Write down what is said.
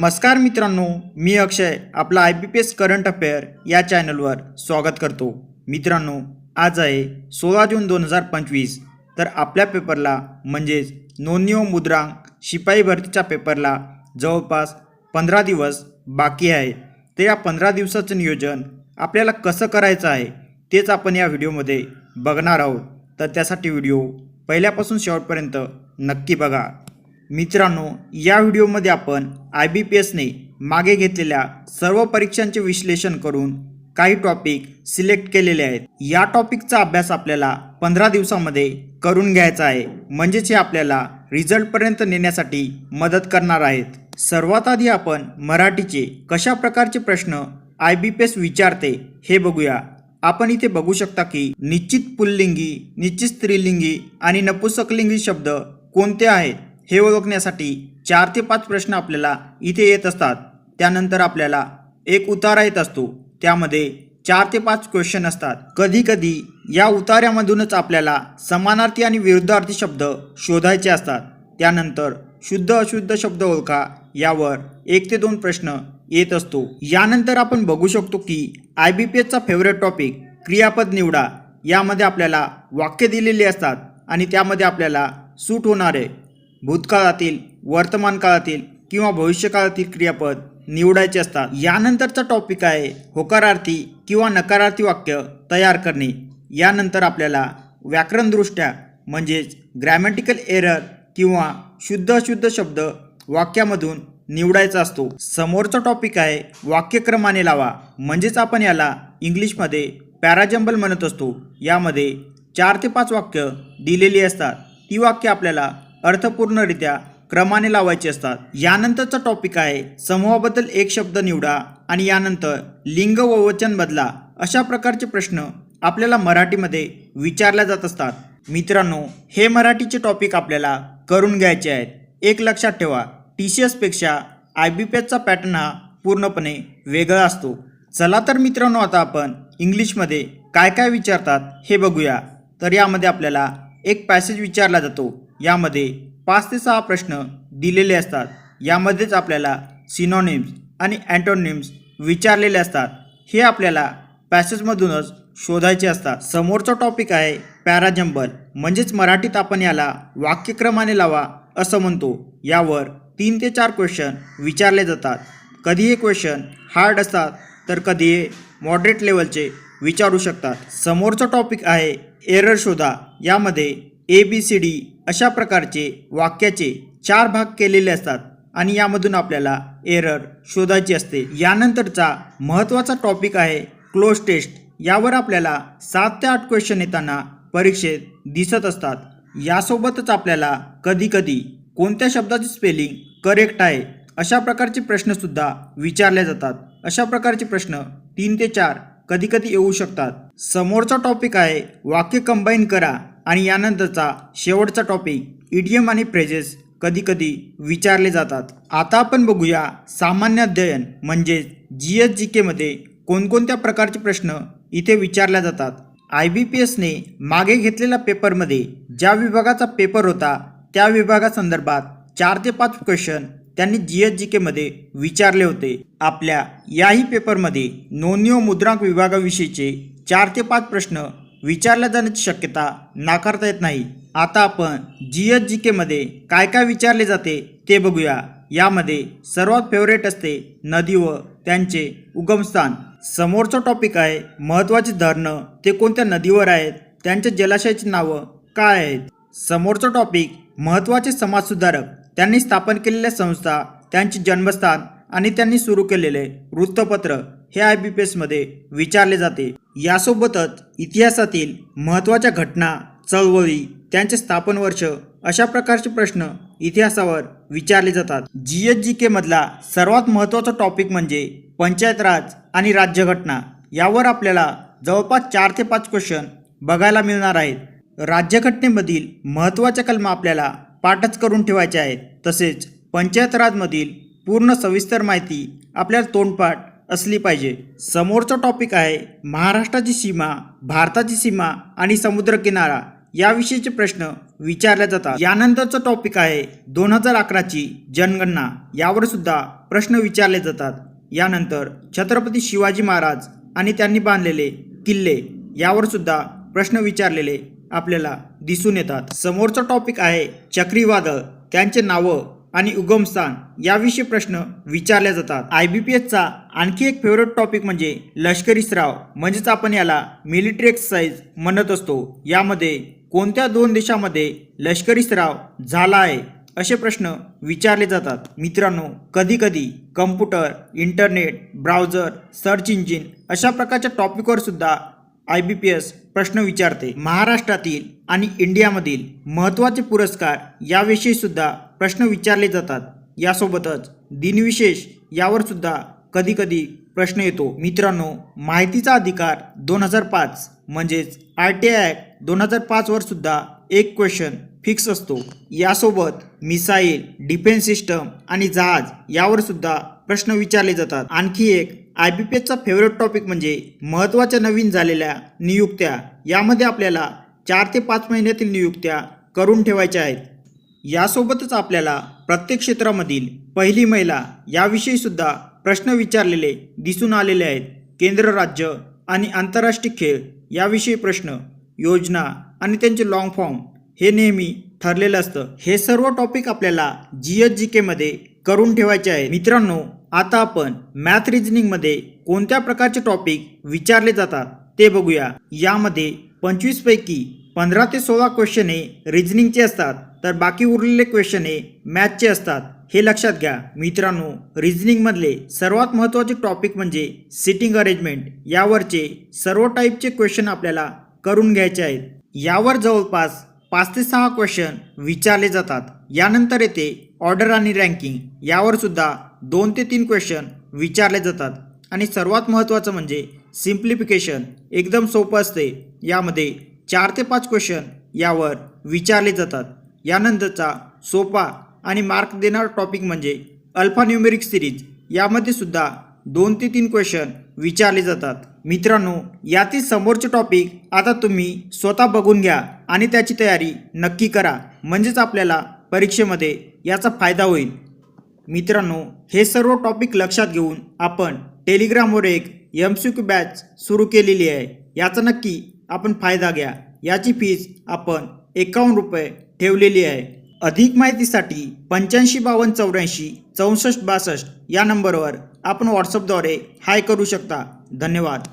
नमस्कार मित्रांनो मी अक्षय आपला I B P S current affair या चॅनलवर स्वागत करतो. मित्रांनो आज आहे सोळा जून दोन हजार पंचवीस. तर आपल्या पेपरला म्हणजेच नोंदणी व मुद्रांक शिपाई भरतीच्या पेपरला जवळपास पंधरा दिवस बाकी आहे. तर या पंधरा दिवसाचं नियोजन आपल्याला कसं करायचं आहे तेच आपण या व्हिडिओमध्ये बघणार आहोत. तर त्यासाठी व्हिडिओ पहिल्यापासून शेवटपर्यंत नक्की बघा. मित्रांनो या व्हिडिओमध्ये आपण आय बी पी एसने मागे घेतलेल्या सर्व परीक्षांचे विश्लेषण करून काही टॉपिक सिलेक्ट केलेले आहेत. या टॉपिकचा अभ्यास आपल्याला पंधरा दिवसामध्ये करून घ्यायचा आहे. म्हणजेच हे आपल्याला रिझल्टपर्यंत नेण्यासाठी मदत करणार आहेत. सर्वात आधी आपण मराठीचे कशा प्रकारचे प्रश्न आय बी पी एस विचारते हे बघूया. आपण इथे बघू शकता की निश्चित पुल्लिंगी निश्चित स्त्रीलिंगी आणि नपुसकलिंगी शब्द कोणते आहेत? हे ओळखण्यासाठी चार ते पाच प्रश्न आपल्याला इथे येत असतात. त्यानंतर आपल्याला एक उतारा येत असतो. त्यामध्ये चार ते पाच क्वेश्चन असतात. कधी कधी या उतार्यामधूनच आपल्याला समानार्थी आणि विरुद्धार्थी शब्द शोधायचे असतात. त्यानंतर शुद्ध अशुद्ध शब्द ओळखा यावर एक ते दोन प्रश्न येत असतो. यानंतर आपण बघू शकतो की आय बी पी एसचा फेवरेट टॉपिक क्रियापद निवडा. यामध्ये आपल्याला वाक्य दिलेली असतात आणि त्यामध्ये आपल्याला सूट होणारे भूतकाळातील वर्तमान काळातील किंवा भविष्यकाळातील क्रियापद निवडायचे असतात. यानंतरचा टॉपिक आहे होकारार्थी किंवा नकारार्थी वाक्य तयार करणे. यानंतर आपल्याला व्याकरणदृष्ट्या म्हणजेच ग्रॅमॅटिकल एरर किंवा शुद्ध अशुद्ध शब्द वाक्यामधून निवडायचा असतो. समोरचा टॉपिक आहे वाक्यक्रमाने लावा. म्हणजेच आपण याला इंग्लिशमध्ये पॅराजंबल म्हणत असतो. यामध्ये चार ते पाच वाक्य दिलेली असतात. ती वाक्य आपल्याला अर्थपूर्णरित्या क्रमाने लावायची असतात. यानंतरचा टॉपिक आहे समूहाबद्दल एक शब्द निवडा आणि यानंतर लिंग व वचन बदला अशा प्रकारचे प्रश्न आपल्याला मराठीमध्ये विचारल्या जात असतात. मित्रांनो हे मराठीचे टॉपिक आपल्याला करून घ्यायचे आहेत. एक लक्षात ठेवा टी सी एसपेक्षा आय बी पी एसचा पॅटर्न हा पूर्णपणे वेगळा असतो. चला तर मित्रांनो आता आपण इंग्लिशमध्ये काय काय विचारतात हे बघूया. तर यामध्ये आपल्याला एक पॅसेज विचारला जातो. यामध्ये पाच ते सहा प्रश्न दिलेले असतात. यामध्येच आपल्याला सिनॉनिम्स आणि अँटोनिम्स विचारलेले असतात. हे आपल्याला पॅसेजमधूनच शोधायचे असतात. समोरचा टॉपिक आहे पॅराजंबल म्हणजेच मराठीत आपण याला वाक्यक्रमाने लावा असं म्हणतो. यावर तीन ते चार क्वेश्चन विचारले जातात. कधी हे क्वेश्चन हार्ड असतात तर कधी हे मॉडरेट लेवलचे विचारू शकतात. समोरचा टॉपिक आहे एरर शोधा. यामध्ये ए बी सी डी अशा प्रकारचे वाक्याचे चार भाग केलेले असतात आणि यामधून आपल्याला एरर शोधायची असते. यानंतरचा महत्त्वाचा टॉपिक आहे क्लोज टेस्ट. यावर आपल्याला सात ते आठ क्वेश्चन येताना परीक्षेत दिसत असतात. यासोबतच आपल्याला कधीकधी कोणत्या शब्दाची स्पेलिंग करेक्ट आहे अशा प्रकारचे प्रश्नसुद्धा विचारले जातात. अशा प्रकारचे प्रश्न तीन ते चार कधीकधी येऊ शकतात. समोरचा टॉपिक आहे वाक्य कंबाईन करा. आणि यानंतरचा शेवटचा टॉपिक इडियम आणि फ्रेजेस कधीकधी विचारले जातात. आता आपण बघूया सामान्य अध्ययन म्हणजेच जी एस जी केमध्ये कोणकोणत्या प्रकारचे प्रश्न इथे विचारल्या जातात. आय बी पी एसने मागे घेतलेल्या पेपरमध्ये ज्या विभागाचा पेपर होता त्या विभागासंदर्भात चार ते पाच क्वेश्चन त्यांनी जी एस जी केमध्ये विचारले होते. आपल्या याही पेपरमध्ये नोंदणी व मुद्रांक विभागाविषयीचे चार ते पाच प्रश्न विचारल्या जाण्याची शक्यता नाकारता येत नाही. आता आपण जी एस जी केमध्ये काय काय विचारले जाते ते बघूया. यामध्ये सर्वात फेवरेट असते नदी व त्यांचे उगमस्थान समोरचा टॉपिक आहे महत्त्वाची धरणं. ते कोणत्या नदीवर आहेत? त्यांच्या जलाशयाची नावं काय आहेत? समोरचा टॉपिक महत्त्वाचे समाजसुधारक. त्यांनी स्थापन केलेल्या संस्था त्यांचे जन्मस्थान आणि त्यांनी सुरू केलेले वृत्तपत्र हे आय बी पी एसमध्ये विचारले जाते. यासोबतच इतिहासातील महत्त्वाच्या घटना चळवळी त्यांचे स्थापन वर्ष अशा प्रकारचे प्रश्न इतिहासावर विचारले जातात. जी एच जी केमधला सर्वात महत्त्वाचा टॉपिक म्हणजे पंचायत राज आणि राज्यघटना यावर आपल्याला जवळपास चार ते पाच क्वेश्चन बघायला मिळणार आहेत. राज्यघटनेमधील महत्त्वाच्या कलमा आपल्याला पाठच करून ठेवायच्या आहेत. तसेच पंचायत राजमधील पूर्ण सविस्तर माहिती आपल्याला तोंडपाठ असली पाहिजे. समोरचा टॉपिक आहे महाराष्ट्राची सीमा भारताची सीमा आणि समुद्रकिनारा याविषयीचे प्रश्न विचारले जातात. यानंतरचं टॉपिक आहे दोन हजार अकराची जनगणना. यावर सुद्धा प्रश्न विचारले जातात. यानंतर छत्रपती शिवाजी महाराज आणि त्यांनी बांधलेले किल्ले यावर सुद्धा प्रश्न विचारलेले आपल्याला दिसून येतात. समोरचा टॉपिक आहे चक्रीवादळ. त्यांचे नावं आणि उगमस्थान याविषयी प्रश्न विचारले जातात. आय बी पी एसचा आणखी एक फेवरेट टॉपिक म्हणजे लष्करी सराव. म्हणजेच आपण याला मिलिटरी एक्सरसाइज म्हणत असतो. यामध्ये कोणत्या दोन देशामध्ये लष्करी सराव झाला आहे? असे प्रश्न विचारले जातात. मित्रांनो कधीकधी computer internet browser search engine अशा प्रकारच्या टॉपिकवर सुद्धा आय बी पी एस प्रश्न विचारते. महाराष्ट्रातील आणि इंडियामधील महत्त्वाचे पुरस्कार याविषयी सुद्धा प्रश्न विचारले जातात. यासोबतच दिनविशेष यावर सुद्धा प्रश्न येतो. मित्रांनो माहितीचा अधिकार दोन हजार पाच म्हणजेच आर टी आय ॲक्ट दोन हजार पाचवर सुद्धा एक क्वेश्चन फिक्स असतो. यासोबत मिसाईल डिफेन्स सिस्टम आणि जहाज यावर सुद्धा प्रश्न विचारले जातात. आणखी एक आय बी पी एसचा फेवरेट टॉपिक म्हणजे महत्त्वाच्या नवीन झालेल्या नियुक्त्या. यामध्ये आपल्याला चार ते पाच महिन्यातील नियुक्त्या करून ठेवायच्या आहेत. यासोबतच आपल्याला प्रत्येक क्षेत्रामधील पहिली महिला याविषयीसुद्धा प्रश्न विचारलेले दिसून आलेले आहेत. केंद्र राज्य आणि आंतरराष्ट्रीय खेळ याविषयी प्रश्न योजना आणि त्यांचे लॉंग फॉर्म हे नेहमी ठरलेलं असतं. हे सर्व टॉपिक आपल्याला जी एच जी केमध्ये करून ठेवायचे आहे मित्रांनो आता आपण मॅथ रिजनिंगमध्ये कोणत्या प्रकारचे टॉपिक विचारले जातात ते बघूया. यामध्ये पंचवीसपैकी पंधरा ते सोळा क्वेश्चन हे रिजनिंगचे असतात. तर बाकी उरलेले क्वेश्चन हे मॅथचे असतात. हे लक्षात घ्या. मित्रांनो रिजनिंगमधले सर्वात महत्त्वाचे टॉपिक म्हणजे सिटिंग अरेंजमेंट यावरचे सर्व टाईपचे क्वेश्चन आपल्याला करून घ्यायचे आहेत. यावर जवळपास पाच ते सहा क्वेश्चन विचारले जातात. यानंतर येते ऑर्डर आणि रँकिंग यावर सुद्धा दोन ते तीन क्वेश्चन विचारले जातात. आणि सर्वात महत्त्वाचं म्हणजे सिम्प्लिफिकेशन एकदम सोपं असते. यामध्ये चार ते पाच क्वेश्चन यावर विचारले जातात. यानंतरचा सोपा आणि मार्क देणारा टॉपिक म्हणजे अल्फान्यूमेरिक सिरीज यामध्ये सुद्धा दोन ते तीन क्वेश्चन विचारले जातात. मित्रांनो यातील समोरचे टॉपिक आता तुम्ही स्वतः बघून घ्या आणि त्याची तयारी नक्की करा. म्हणजेच आपल्याला परीक्षेमध्ये याचा फायदा होईल. मित्रांनो हे सर्व टॉपिक लक्षात घेऊन आपण टेलिग्रामवर एक एम सी क्यू बॅच सुरू केलेली आहे. याचा नक्की आपण फायदा घ्या. याची फीज आपण एकावन्न रुपये ठेवलेली आहे. अधिक माहितीसाठी पंच्याऐंशी बावन्न चौऱ्याऐंशी चौसष्ट बासष्ट या नंबरवर आपण व्हॉट्सअपद्वारे हाय करू शकता. धन्यवाद.